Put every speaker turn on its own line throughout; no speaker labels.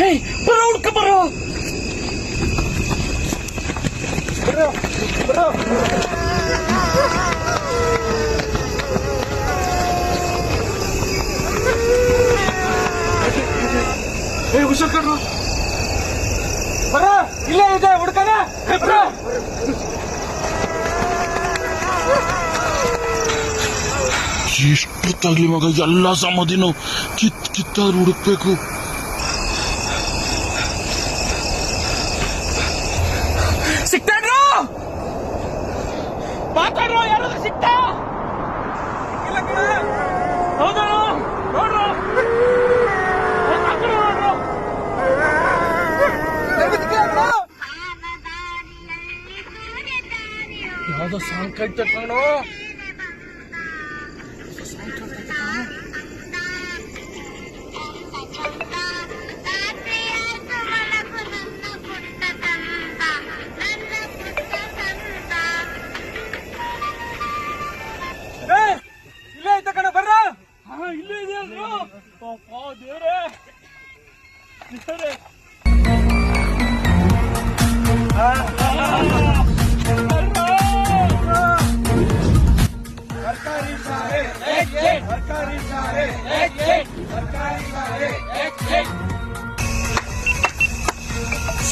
ಹೇ ಬರೋ ಹುಡ್ಕ ಬರೋ.
ಏ ಹುಷಾರ್ ಕಣ್ರು. ಬರ ಇಲ್ಲೇ ಇದೆ ಹುಡ್ಕನ ಎಷ್ಟು
ತಗ್ಲಿ ಮಗ ಎಲ್ಲ ಸಮಾಧಿನೂ ಕಿತ್ ಕಿತ್ತಾದ್ರು ಹುಡುಕ್ಬೇಕು.
ಸಿಕ್ತಾ?
ಇಲ್ಲ ಕಣ
ಹೌದಾ ನೋಡ್ರು. ಮಕ್ಕಳು ನೋಡ್ರು ಯಾವ್ದೋ ಸಾಂಗ್ ಕೈತ ಕಣೋ.
ಏ
ಅಲ್ರು ಅಪ್ಪ ದೇವ್ರೇ ದೇವ್ರೇ
ಸರ್ಕಾರಿ ಶಾಲೆ ಸರ್ಕಾರಿ ಶಾಲೆ ಸರ್ಕಾರಿ ಶಾಲೆ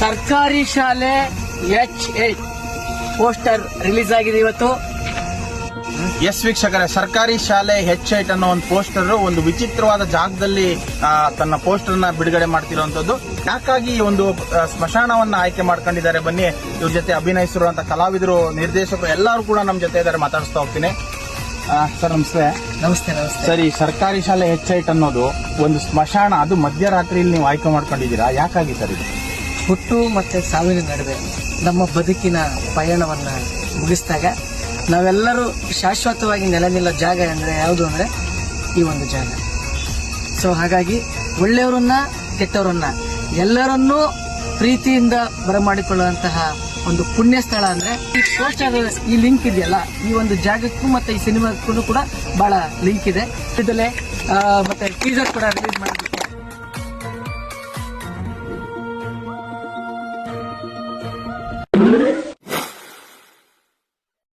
ಸರ್ಕಾರಿ ಶಾಲೆ ಎಚ್ ಎಚ್ ಪೋಸ್ಟರ್ ರಿಲೀಸ್ ಆಗಿದೆ ಇವತ್ತು.
ಎಸ್ ವೀಕ್ಷಕರೇ ಸರ್ಕಾರಿ ಶಾಲೆ ಹೆಚ್ ಐಟ್ ಅನ್ನೋ ಒಂದು ಪೋಸ್ಟರ್ ಒಂದು ವಿಚಿತ್ರವಾದ ಜಾಗದಲ್ಲಿ ತನ್ನ ಪೋಸ್ಟರ್ನ ಬಿಡುಗಡೆ ಮಾಡ್ತಿರುವಂತದ್ದು ಯಾಕಾಗಿ ಈ ಒಂದು ಸ್ಮಶಾನವನ್ನ ಆಯ್ಕೆ ಮಾಡ್ಕೊಂಡಿದ್ದಾರೆ ಬನ್ನಿ. ಇವ್ರ ಜೊತೆ ಅಭಿನಯಿಸಿರುವಂತ ಕಲಾವಿದರು ನಿರ್ದೇಶಕರು ಎಲ್ಲರೂ ಕೂಡ ನಮ್ಮ ಜೊತೆ ಇದ್ದಾರೆ ಮಾತಾಡಿಸ್ತಾ ಹೋಗ್ತೀನಿ. ಸರ್ ನಮಸ್ತೆ.
ನಮಸ್ತೆ ನಮಸ್ತೆ.
ಸರಿ ಈ ಸರ್ಕಾರಿ ಶಾಲೆ ಹೆಚ್ ಐಟ್ ಅನ್ನೋದು ಒಂದು ಸ್ಮಶಾನ ಅದು ಮಧ್ಯರಾತ್ರಿಯಲ್ಲಿ ನೀವು ಆಯ್ಕೆ ಮಾಡ್ಕೊಂಡಿದ್ದೀರಾ? ಯಾಕಾಗಿ ಸರ್ ಇದು?
ಹುಟ್ಟು ಮತ್ತೆ ಸಾವಿನ ನಡುವೆ ನಮ್ಮ ಬದುಕಿನ ಪಯಣವನ್ನ ಮುಗಿಸಿದಾಗ ನಾವೆಲ್ಲರೂ ಶಾಶ್ವತವಾಗಿ ನೆಲೆ ಜಾಗ ಅಂದರೆ ಯಾವುದು ಅಂದರೆ ಈ ಒಂದು ಜಾಗ. ಸೊ ಹಾಗಾಗಿ ಒಳ್ಳೆಯವರನ್ನ ಕೆಟ್ಟವರನ್ನ ಎಲ್ಲರನ್ನೂ ಪ್ರೀತಿಯಿಂದ ಬರಮಾಡಿಕೊಳ್ಳುವಂತಹ ಒಂದು ಪುಣ್ಯ ಸ್ಥಳ ಅಂದರೆ ಈ ಪೋಸ್ಟರ್ ಈ ಲಿಂಕ್ ಇದೆಯಲ್ಲ, ಈ ಒಂದು ಜಾಗಕ್ಕೂ ಮತ್ತು ಈ ಸಿನಿಮಾಕ್ಕೂ ಕೂಡ ಭಾಳ ಲಿಂಕ್ ಇದೆ. ಇದಲ್ಲೇ ಮತ್ತು ಟೀಸರ್ ಕೂಡ ರಿಲೀಸ್ ಮಾಡಿದ್ವಿ